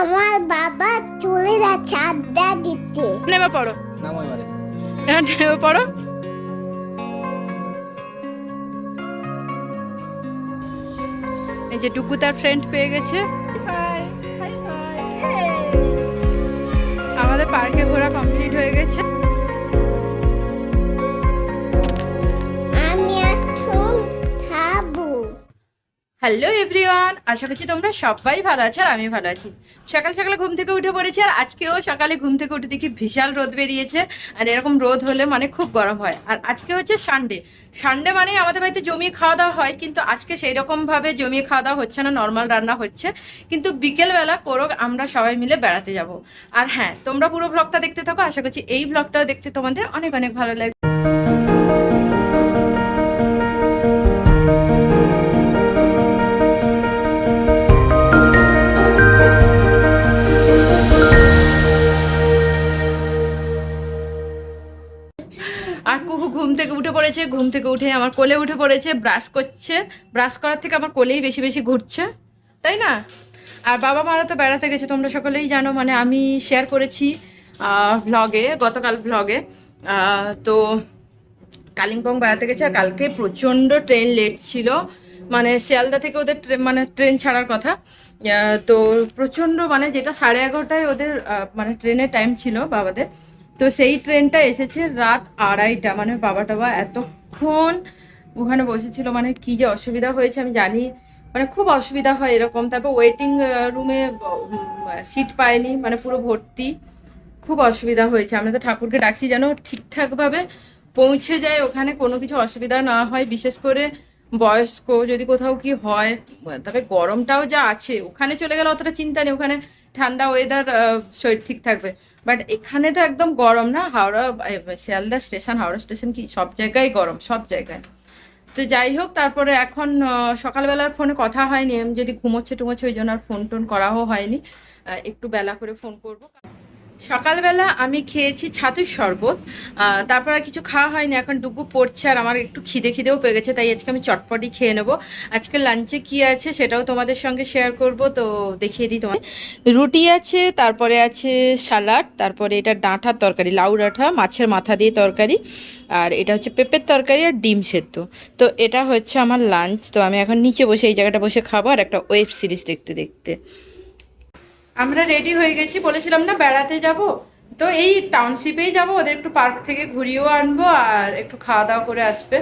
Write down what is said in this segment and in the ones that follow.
আমার বাবা চলে যাচ্ছে আড্ডা দিতে। নেমে পড়ো। নামো এবারে। নেমে পড়ো। এই যে টুকু তার ফ্রেন্ড পেয়ে গেছে। আমাদের পার্কে ঘোরা কমপ্লিট হয়ে গেছে। হ্যালো এভরিওয়ান আশা করছি তোমরা সবাই ভালো আছো আর আমি ভালো আছি। সকাল সকালে ঘুম থেকে উঠে পড়েছি আর আজকেও সকালে ঘুম থেকে উঠে দেখি বিশাল রোদ বেরিয়েছে আর এরকম রোদ হলে মানে খুব গরম হয়। আর আজকে হচ্ছে সানডে সানডে মানে আমাদের বাড়িতে জমিয়ে খাওয়া দাওয়া হয়, কিন্তু আজকে সেই রকমভাবে জমিয়ে খাওয়া দাওয়া হচ্ছে না নর্মাল রান্না হচ্ছে। কিন্তু বিকেলবেলা করো, আমরা সবাই মিলে বেড়াতে যাব। আর হ্যাঁ তোমরা পুরো ব্লগটা দেখতে থাকো। আশা করছি এই ব্লগটাও দেখতে তোমাদের অনেক অনেক ভালো লাগবে। আর কুকু ঘুম থেকে উঠে পড়েছে, ঘুম থেকে উঠে আমার কোলে উঠে পড়েছে ব্রাশ করছে। ব্রাশ করার থেকে আমার কোলেই বেশি বেশি ঘুরছে, তাই না? আর বাবা মারা তো বেড়াতে গেছে, তোমরা সকলেই জানো মানে আমি শেয়ার করেছি ভ্লগে গতকাল ভ্লগে তো কালিম্পং বেড়াতে গেছে, আর কালকে প্রচণ্ড ট্রেন লেট ছিল। মানে শিয়ালদা থেকে ওদের মানে ট্রেন ছাড়ার কথা। তো প্রচণ্ড মানে যেটা সাড়ে এগারোটায় ওদের মানে ট্রেনের টাইম ছিল বাবাদের। তো সেই ট্রেনটা এসেছে রাত আড়াইটা। মানে বাবা টাবা এতক্ষণ ওখানে বসেছিল মানে কি যে অসুবিধা হয়েছে আমি জানি। মানে খুব অসুবিধা হয় এরকম। তারপর ওয়েটিং রুমে সিট পায়নি মানে পুরো ভর্তি। খুব অসুবিধা হয়েছে। আমরা তো ঠাকুরকে ডাকছি যেন ঠিকঠাকভাবে পৌঁছে যায়। ওখানে কোনো কিছু অসুবিধা না হয়, বিশেষ করে বয়স্ক, যদি কোথাও কি হয়। তবে গরমটাও যা আছে, ওখানে চলে গেলে অতটা চিন্তা নেই। ওখানে ঠান্ডা ওয়েদার শরীর ঠিক থাকবে। বাট এখানে তো একদম গরম না, হাওড়া শিয়ালদা স্টেশন হাওড়া স্টেশন কি সব জায়গায় গরম, সব জায়গায়। তো যাই হোক, তারপরে এখন সকালবেলার ফোনে কথা হয়নি, আমি যদি ঘুমোচ্ছে টুমোচ্ছে ওই জন্য আর ফোন টোন করাও হয়নি। একটু বেলা করে ফোন করব। সকালবেলা আমি খেয়েছি ছাতুর শরবত তারপর আর কিছু খাওয়া হয়নি, এখন ডুগু পড়ছে আর আমার একটু খিদে খিদেও পেয়ে গেছে, তাই আজকে আমি চটপটি খেয়ে নেব। আজকে লাঞ্চে কি আছে সেটাও তোমাদের সঙ্গে শেয়ার করব, তো দেখিয়ে দিই তোমার রুটি আছে, তারপরে আছে সালাড, তারপরে এটা ডাঁটার তরকারি, লাউ ডাঁটা, মাছের মাথা দিয়ে তরকারি, আর এটা হচ্ছে পেঁপের তরকারি আর ডিম সেদ্ধ। তো এটা হচ্ছে আমার লাঞ্চ তো আমি এখন নিচে বসে এই জায়গাটা বসে খাব আর একটা ওয়েব সিরিজ দেখতে দেখতে। আমরা রেডি হয়ে গেছি বলেছিলাম না বেড়াতে যাব। তো এই টাউনশিপেই যাব ওদের একটু পার্ক থেকে ঘুরিয়েও আনব আর একটু খাওয়া দাওয়া করে আসবে।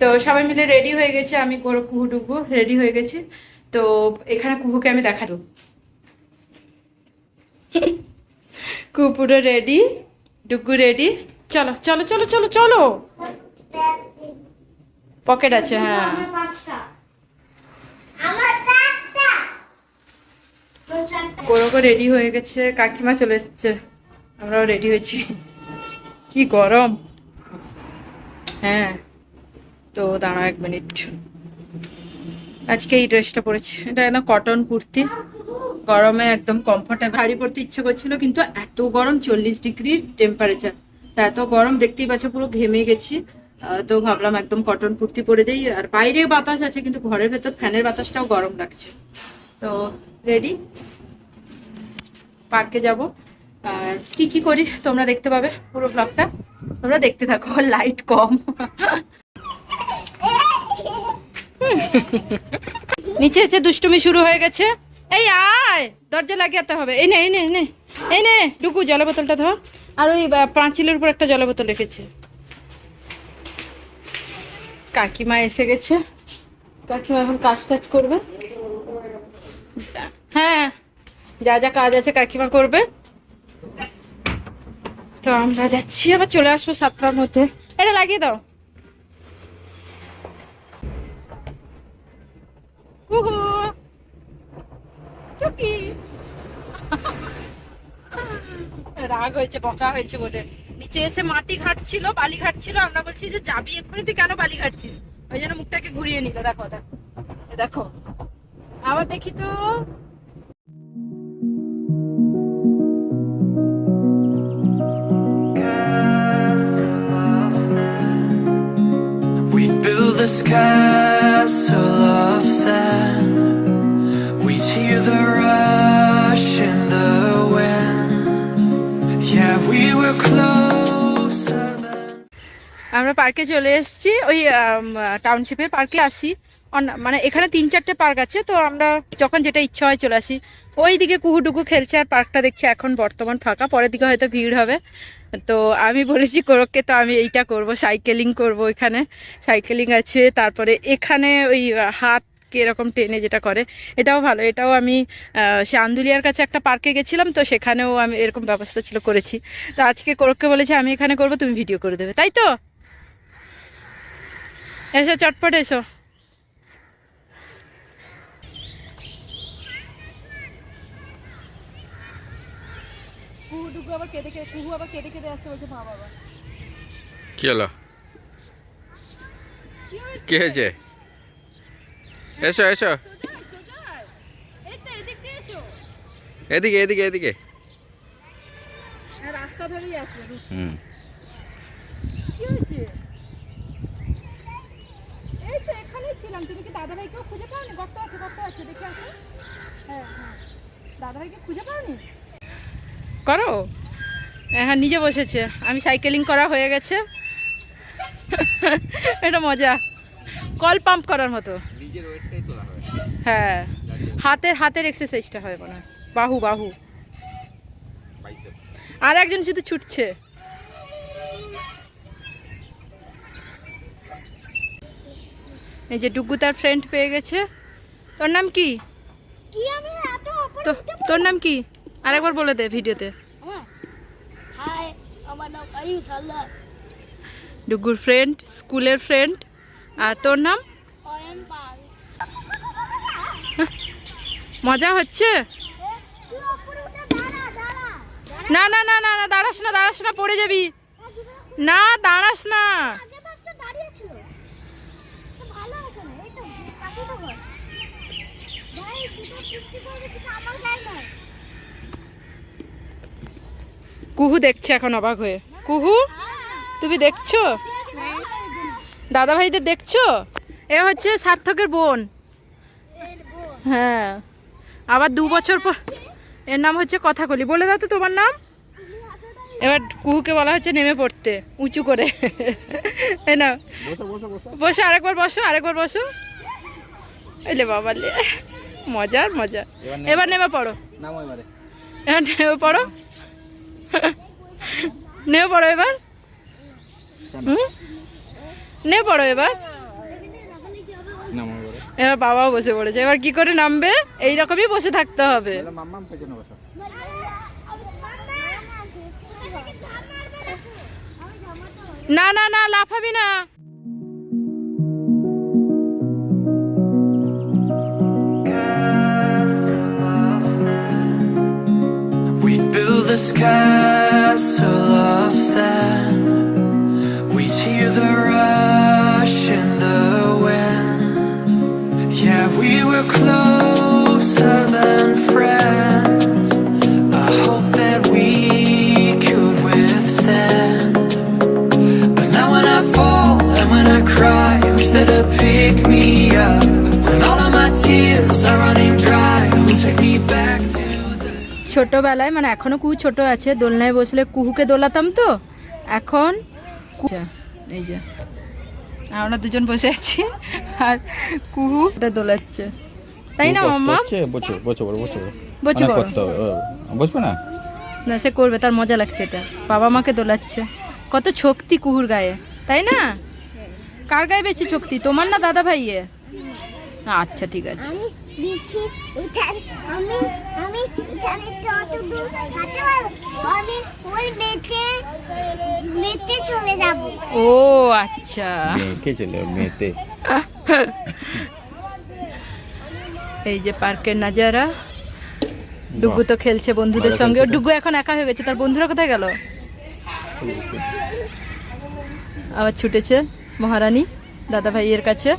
তো সবাই মিলে রেডি হয়ে গেছে আমি কুহু টুকু রেডি হয়ে গেছি। তো এখানে কুহুকে আমি দেখা দেবো কুহু পুরো রেডি ডুগু রেডি চলো চলো চলো চলো চলো। পকেট আছে হ্যাঁ আমার চারটা আমার রেডি হয়ে গেছে, কাকিমা চলে এসছে। আমরাও রেডি হয়েছি। কি গরম? হ্যাঁ তো দাঁড়াও এক মিনিট আজকে এই ড্রেসটা পরেছি। এটা একদম কটন কুর্তি। গরমে একদম কমফোর্টেবল শাড়ি পরতে ইচ্ছে করছিল, কিন্তু এত গরম, চল্লিশ ডিগ্রি টেম্পারেচার তা এত গরম, দেখতেই পাচ্ছ পুরো ঘেমে গেছি। তো ভাবলাম একদম কটন কুর্তি পরে দেই। আর বাইরে বাতাস আছে, কিন্তু ঘরের ভেতর ফ্যানের বাতাসটাও গরম লাগছে। তো রেডি পার্কে যাব। আর কি কি করি তোমরা দেখতে পাবে পুরো ব্লগটা তোমরা দেখতে থাকো লাইট কম। নিচে হচ্ছে দুষ্টুমি শুরু হয়ে গেছে। এই আয়, দরজা লাগিয়ে হবে। এই নে এই নে এই নে এই নে ডুকু জল বোতলটা ধর। আর ওই পাঁচিলের উপর একটা জল বোতল রেখেছে। কাকিমা এসে গেছে। কাকিমা এখন কাজ টাজ করবে। হ্যাঁ। যা যা কাজ আছে কাকিমা করবে। তো আমরা যাচ্ছি, আবার চলে আসব সাতটার মধ্যে। এটা লাগিয়ে দাও। রাগ হয়েছে, বকা হয়েছে বলে নিচে এসে মাটি ঘাটছিল, বালি ঘাটছিল, আমরা বলছি যে যাবি এক্ষুনি, তুই কেন বালি ঘাটছিস? ওই জন্য মুখটাকে ঘুরিয়ে নিল, দেখো দেখো। দেখো। আবার দেখি তো this castle of sand. We'd hear the rush in the wind. Yeah, we were closer আমরা পার্কে চলে এসেছি ওই টাউনশিপের পার্কে আসি। মানে এখানে তিন চারটে পার্ক আছে তো আমরা যখন যেটা ইচ্ছা হয় চলে আসি। ওই দিকে কুহুডুকু খেলছে আর পার্কটা দেখছি এখন বর্তমান ফাঁকা পরের দিকে হয়তো ভিড় হবে। তো আমি বলেছি কোরককে, তো আমি এইটা করব, সাইকেলিং করব এখানে। সাইকেলিং আছে, তারপরে এখানে ওই হাত এরকম টেনে যেটা করে, এটাও ভালো। এটাও আমি সে আন্দুলিয়ার কাছে একটা পার্কে গেছিলাম, তো সেখানেও আমি এরকম ব্যবস্থা ছিল করেছি। তো আজকে কোরককে বলেছি, আমি এখানে করব, তুমি ভিডিও করে দেবে। তাই তো? এসো, চটপট এসো। আবার কেঁদে কেঁদে কুহু আবার কেঁদে কেঁদে আসছে বলছে মা বাবা। কি হলো? কি হয়েছে? এসো এসো। এদিক এদিকে এদিকে এদিকে। হ্যাঁ, রাস্তা ধরেই আসবে। হুম। কি হয়েছে? এই তো এখানেই ছিলাম। তুমি কি দাদাভাইকেও খুঁজে পাওনি? গর্ত আছে গর্ত আছে? দেখে আসো। হ্যাঁ হ্যাঁ। দাদাভাইকে খুঁজে পাওনি? করো। হ্যাঁ নিজে বসেছে। আমি সাইকেলিং করা হয়ে গেছে। এটা মজা। কল পাম্প করার মতো। হয়। হ্যাঁ। হাতের হাতের এক্সারসাইজটা হয় মনে হয়। বাহু বাহু। আর একজন শুধু ছুটছে। এই যে ডুগু তার ফ্রেন্ড পেয়ে গেছে। তোর নাম কি? কি আমি তো তোর নাম কি? আরেকবার বলে দে ভিডিওতে হাই আমার নাম আয়ুষ হালদার ডুগুর ফ্রেন্ড স্কুলের ফ্রেন্ড আর তোর নাম? মজা হচ্ছে? না না না না দাঁড়াস না দাঁড়াস না পড়ে যাবি। না দাঁড়াস না আগে বাচ্চা দাঁড়িয়ে ছিল তো ভালো আছে না এই তো কাছে তো ঘর ভাই দুটো সৃষ্টি করবে কিন্তু আমার গায়ে নয় কুহু দেখছে এখন অবাক হয়ে। কুহু তুমি দেখছ? দাদা ভাইদের দেখছ? এ হচ্ছে সার্থকের বোন। হ্যাঁ। আবার দু বছর পর এর নাম হচ্ছে কথাকলি। বলে দাও তো তোমার নাম। এবার কুহুকে বলা হচ্ছে নেমে পড়তে উঁচু করে। এই না বসো আরেকবার বসো আরেকবার বসো। এলে বাবা মজার মজা এবার নেমে পড়ো। এবার নেমে পড়ো। নেমে পড়ো এবার। নেও পড়ো এবার। এবার। বাবাও বসে পড়েছে। এবার কি করে নামবে? এই রকমই বসে থাকতে হবে। না না না লাফাবি না। This castle of sand. We hear the rush in the wind. Yeah, we were closer ছোটবেলায় মানে এখনও কুহু ছোট আছে দোলনায় বসলে কুহুকে দোলাতাম তো এখন আচ্ছা, এই যে আমরা দুজন বসে আছি আর কুহুটা দোলাচ্ছে। তাই না মাম্মা? বড় বসো বসে বসবে না? না সে করবে তার মজা লাগছে এটা। বাবা মাকে দোলাচ্ছে। কত শক্তি কুহুর গায়ে তাই না? কার গায়ে বেশি শক্তি তোমার না দাদা ভাইয়ে আচ্ছা ঠিক আছে। আমি নিচে উঠান আমি আমি উঠানে যত দূর হাঁটতে পারব আমি ওই মেটে মেটে চলে যাব। ও আচ্ছা। চলে এই যে পার্কের নাজারা ডুগু তো খেলছে বন্ধুদের সঙ্গে। ডুগু এখন একা হয়ে গেছে তার বন্ধুরা কোথায় গেল? আবার ছুটেছে মহারানী দাদা ভাইয়ের কাছে।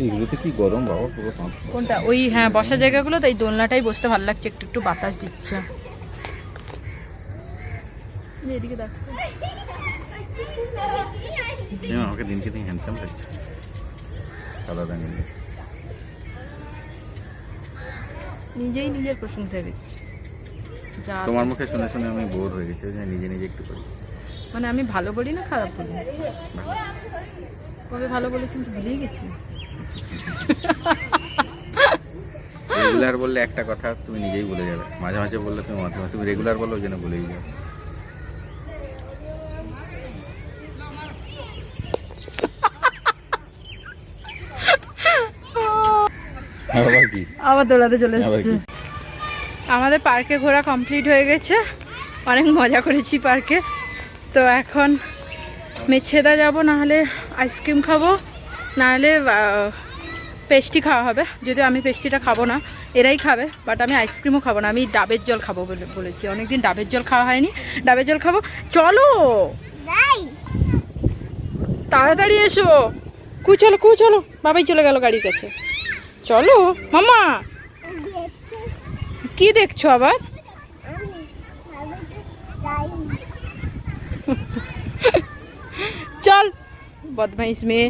এগুলোতে কি গরম? বাবা পুরো কোনটা? ওই হ্যাঁ বসা জায়গাগুলো তো এই দোলনাটাই বসতে ভালো লাগছে। একটু একটু বাতাস দিচ্ছে। এদিকে দেখ। আমাকে দিনকে দিন হ্যান্ডসাম লাগছে। সাদা রঙের নিজেই নিজের প্রশংসা দিচ্ছে। যা তোমার মুখে শুনে শুনে আমি বোর হয়ে গেছি নিজে নিজে একটু করি। মানে আমি ভালো বলি না খারাপ বলি? কবে ভালো বলেছি ভুলেই গেছি। রেগুলার বললে একটা কথা তুমি নিজেই বলে যাবে। মাঝে মাঝে বললে তুমি মাঝে মাঝে তুমি রেগুলার বলো ওই জন্য বলেই যাবে আবার দৌড়াতে চলে এসেছে। আমাদের পার্কে ঘোরা কমপ্লিট হয়ে গেছে। অনেক মজা করেছি পার্কে। তো এখন মেছেদা যাব নাহলে আইসক্রিম খাব। নাহলে পেস্টি খাওয়া হবে। যদিও আমি পেস্টিটা খাব না এরাই খাবে বাট আমি আইসক্রিমও খাব না আমি ডাবের জল খাব বলে বলেছি। অনেকদিন ডাবের জল খাওয়া হয়নি ডাবের জল খাব। চলো! তাড়াতাড়ি এসো। কু চলো কু চলো। বাবাই চলে গেল গাড়ির কাছে। চলো মামা কি দেখছ আবার? চল বদমাইশ মেয়ে।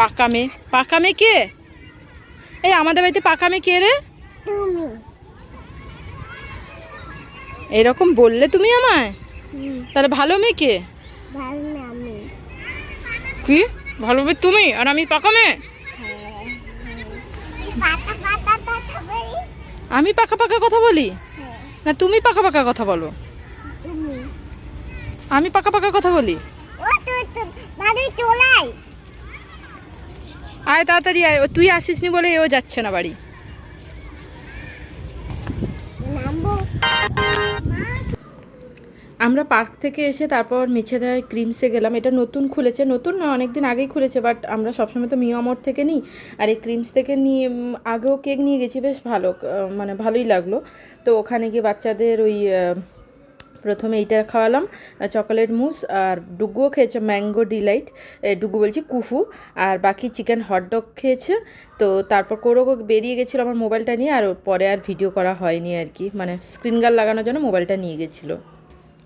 পাকা মেয়ে পাকা মেয়ে কে? এই আমাদের বাড়িতে পাকা মেয়ে কে রে? তুমি। এরকম বললে তুমি আমায়? তাহলে ভালো মেয়ে কে? ভালো না আমি। কি? ভালো মেয়ে তুমি? আর আমি পাকা মেয়ে পাতা পাতা কথা বলি। আমি পাকা পাকা কথা বলি? হ্যাঁ। না তুমি পাকা পাকা কথা বলো। আমি পাকা পাকা কথা বলি? ও তো তো চলাই। আয় তাড়াতাড়ি আয়। তুই আসিসনি বলে এও যাচ্ছে না বাড়ি। আমরা পার্ক থেকে এসে তারপর মিছেদায় ক্রিমসে গেলাম। এটা নতুন খুলেছে। নতুন না অনেক দিন আগেই খুলেছে বাট আমরা সবসময় তো মিয়ামর থেকে নিই। আর এই ক্রিমস থেকে নিয়ে আগেও কেক নিয়ে গেছি, বেশ ভালো মানে ভালোই লাগল। তো ওখানে গিয়ে বাচ্চাদের ওই প্রথমে এইটা খাওয়ালাম চকোলেট মুস আর ডুগুও খেয়েছে ম্যাঙ্গো ডিলাইট ডুগু বলছি কুফু, আর বাকি চিকেন হটডগ খেয়েছে, তো তারপর কোরো বেরিয়ে গেছিল আমার মোবাইলটা নিয়ে, আর পরে আর ভিডিও করা হয়নি আর কি মানে স্ক্রিন গার্ড লাগানোর জন্য মোবাইলটা নিয়ে গেছিল।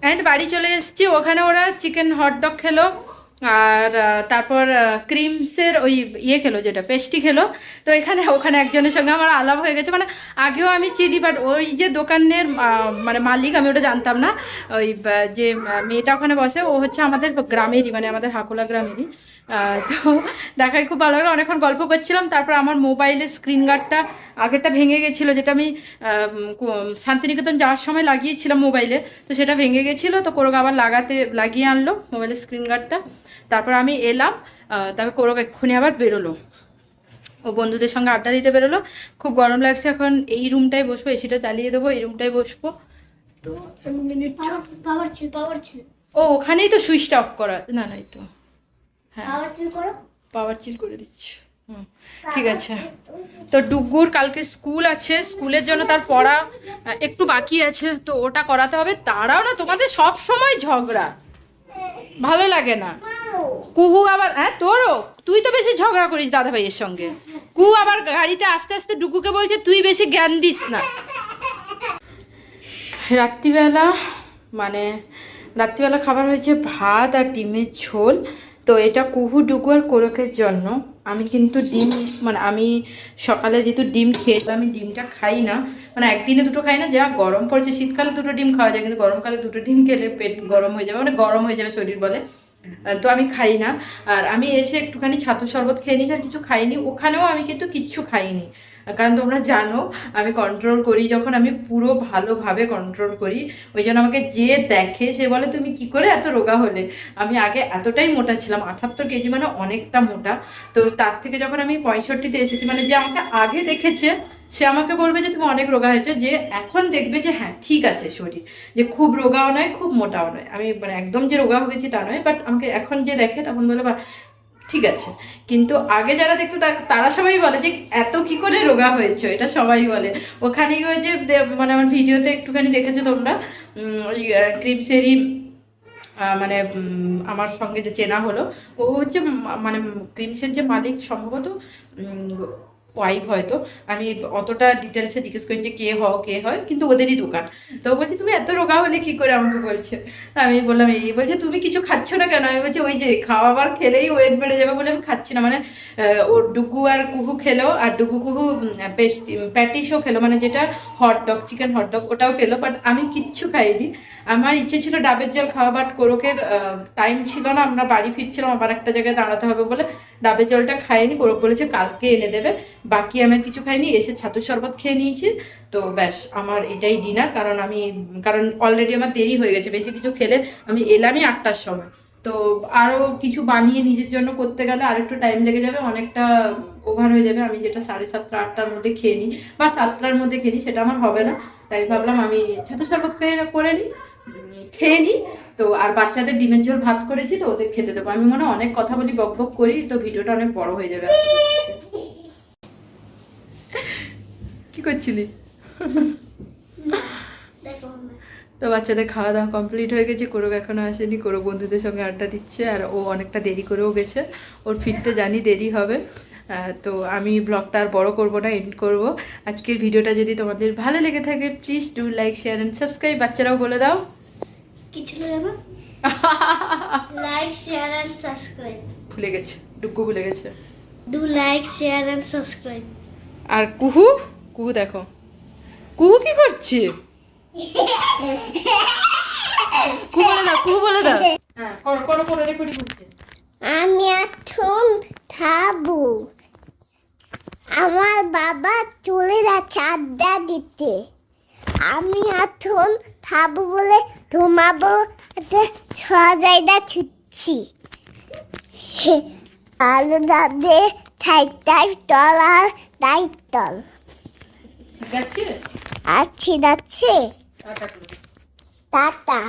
অ্যান্ড বাড়ি চলে এসেছি, ওখানে ওরা চিকেন হটডগ খেলো। আর তারপর ক্রিমসের ওই ইয়ে খেলো যেটা, পেস্টি খেলো। তো এখানে, ওখানে একজনের সঙ্গে আমার আলাপ হয়ে গেছে। মানে আগেও আমি চিনি বাট ওই যে দোকানের মানে মালিক, আমি ওটা জানতাম না। ওই যে মেয়েটা ওখানে বসে, ও হচ্ছে আমাদের গ্রামেরই মানে আমাদের হাকুলা গ্রামেরই। তো দেখাই খুব ভালো লাগল। অনেকক্ষণ গল্প করছিলাম তারপর আমার মোবাইলের স্ক্রিন গার্ডটা আগেরটা ভেঙে গেছিল যেটা আমি শান্তিনিকেতন যাওয়ার সময় লাগিয়েছিলাম মোবাইলে তো সেটা ভেঙে গেছিল তো কোরোকে আবার লাগাতে লাগিয়ে আনলো মোবাইলের স্ক্রিন গার্ডটা তারপর আমি এলাম তারপর কোরোক এক্ষুনি আবার বেরোলো। ও বন্ধুদের সঙ্গে আড্ডা দিতে বেরোলো। খুব গরম লাগছে এখন এই রুমটায় বসবো এসিটা চালিয়ে দেবো এই রুমটায় বসবো। তো মিনিট। পাওয়ার ছিল পাওয়ার ছিল ও ওখানেই তো সুইচটা অফ করা না নাই তো। হ্যাঁ। পাওয়ার ছিল করো। পাওয়ার চিল করে দিচ্ছি। হুম। ঠিক আছে। তো ডুগুর কালকে স্কুল আছে। স্কুলের জন্য তার পড়া একটু বাকি আছে। তো ওটা করাতে হবে। তারাও না তোমাদের সব সময় ঝগড়া। ভালো লাগে না। কুহু আবার হ্যাঁ তোরও? তুই তো বেশি ঝগড়া করিস দাদা ভাইয়ের সঙ্গে। কুহু আবার গাড়িতে আস্তে আস্তে ডুগুকে বলছে তুই বেশি জ্ঞান দিস না। রাত্রিবেলা মানে রাত্রিবেলা খাবার হয়েছে ভাত আর ডিমের ঝোল। তো এটা কুহু আর কোরকের জন্য। আমি কিন্তু ডিম মানে আমি সকালে যেহেতু ডিম খেয়ে আমি ডিমটা খাই না। মানে একদিনে দুটো খাই না, যা গরম পড়ছে, শীতকালে দুটো ডিম খাওয়া যায়, কিন্তু গরমকালে দুটো ডিম খেলে পেট গরম হয়ে যাবে মানে গরম হয়ে যাবে শরীর বলে। তো আমি খাই না। আর আমি এসে একটুখানি ছাতু শরবত খেয়ে নিয়েছি, আর কিছু খাইনি। ওখানেও আমি কিন্তু কিচ্ছু খাইনি। কারণ তোমরা জানো, আমি কন্ট্রোল করি, যখন আমি পুরো ভালোভাবে কন্ট্রোল করি, ওই জন্য আমাকে যে দেখে সে বলে, তুমি কি করে এত রোগা হলে? আমি আগে এতটাই মোটা ছিলাম, আঠাত্তর কেজি মানে অনেকটা মোটা। তো তার থেকে যখন আমি পঁয়ষট্টিতে এসেছি মানে যে আমাকে আগে দেখেছে, সে আমাকে বলবে যে, তুমি অনেক রোগা হয়েছে। যে এখন দেখবে যে হ্যাঁ ঠিক আছে শরীর। যে খুব রোগাও নয়, খুব মোটাও নয়। আমি মানে একদম যে রোগা হয়ে গেছি তা নয় বাট আমাকে এখন যে দেখে, তখন বলে বা ঠিক আছে। কিন্তু আগে যারা দেখতো তার- সবাই বলে যে এত কি করে রোগা হয়েছে? এটা সবাই বলে। ওখানে গিয়ে যে মানে আমার ভিডিওতে একটুখানি দেখেছ তোমরা? ওই ক্রিমসেরই মানে আমার সঙ্গে যে চেনা হলো, ও হচ্ছে মানে ক্রিমসের যে মালিক সম্ভবত ওয়াইফ হয়তো। আমি অতটা ডিটেলসে জিজ্ঞেস করি যে কে হও কে হয়, কিন্তু ওদেরই দোকান। তো বলছে, তুমি এত রোগা হলে কি করে আমাকে বলছে? আমি বললাম, এই বলছে, তুমি কিছু খাচ্ছ না কেন? আমি বলছি, ওই যে খাওয়াবার খেলেই ওয়েট বেড়ে যাবে বলে আমি খাচ্ছি না। মানে ও ডুগু আর কুহু খেলো, আর ডুগু কুহু প্যাটিসও খেলো মানে যেটা হটডগ চিকেন হটডগ ওটাও খেলো বাট আমি কিচ্ছু খাইনি। আমার ইচ্ছে ছিল ডাবের জল খাওয়া বাট কোরকের টাইম ছিল না, আমরা বাড়ি ফিরছিলাম, আবার একটা জায়গায় দাঁড়াতে হবে বলে ডাবের জলটা খাইনি। কোরক বলেছে, কালকে এনে দেবে। বাকি আমি কিছু খাইনি, এসে ছাতুর শরবত খেয়ে নিয়েছি। তো ব্যাস, আমার এটাই ডিনার কারণ আমি, কারণ অলরেডি আমার দেরি হয়ে গেছে, বেশি কিছু খেলে আমি এলামই আটটার সময়। তো আরও কিছু বানিয়ে নিজের জন্য করতে গেলে আরেকটু টাইম লেগে যাবে, অনেকটা ওভার হয়ে যাবে, আমি যেটা সাড়ে সাতটা, আটটার মধ্যে খেয়ে নিই। বা সাতটার মধ্যে খেয়ে নিই, সেটা আমার হবে না। তাই ভাবলাম আমি ছাতু শরবত খেয়ে করে নিই খেয়ে নিই। তো আর বাচ্চাদের ডিমের ঝোল ভাত করেছি, তো ওদের খেতে দেবো। আমি মনে অনেক কথা বলি, বক বক করি, তো ভিডিওটা অনেক বড় হয়ে যাবে। কি করছিলি? তো বাচ্চাদের খাওয়া দাওয়া কমপ্লিট হয়ে গেছে কোরক এখনও আসেনি কোরক বন্ধুদের সঙ্গে আড্ডা দিচ্ছে আর ও অনেকটা দেরি করেও গেছে। ওর ফিরতে জানি দেরি হবে। তো আমি ব্লগটা আর বড় করব না এন্ড করব। আজকের ভিডিওটা যদি তোমাদের ভালো লেগে থাকে please do like share and subscribe বাচ্চারাও বলে দাও। কি ছিল জানো? লাইক শেয়ার এন্ড সাবস্ক্রাইব ভুলে গেছে ডুকু ভুলে গেছে। Do like share and subscribe আর কুহু? কুহু দেখো। কুহু কি করছে? কুহু বলে দাও কুহু বলে দাও। হ্যাঁ করো করো করো রেকর্ডিং হচ্ছে আমি এখন খাব। আমার বাবা চলে যাচ্ছে আড্ডা দিতে। আমি এখন খাব বলে ঘুমাবো সজাইটা ছুটছি। আলু দাদে ছাইটার দল আর দাইট দল। ঠিক আছে? আচ্ছা যাচ্ছে টাটা।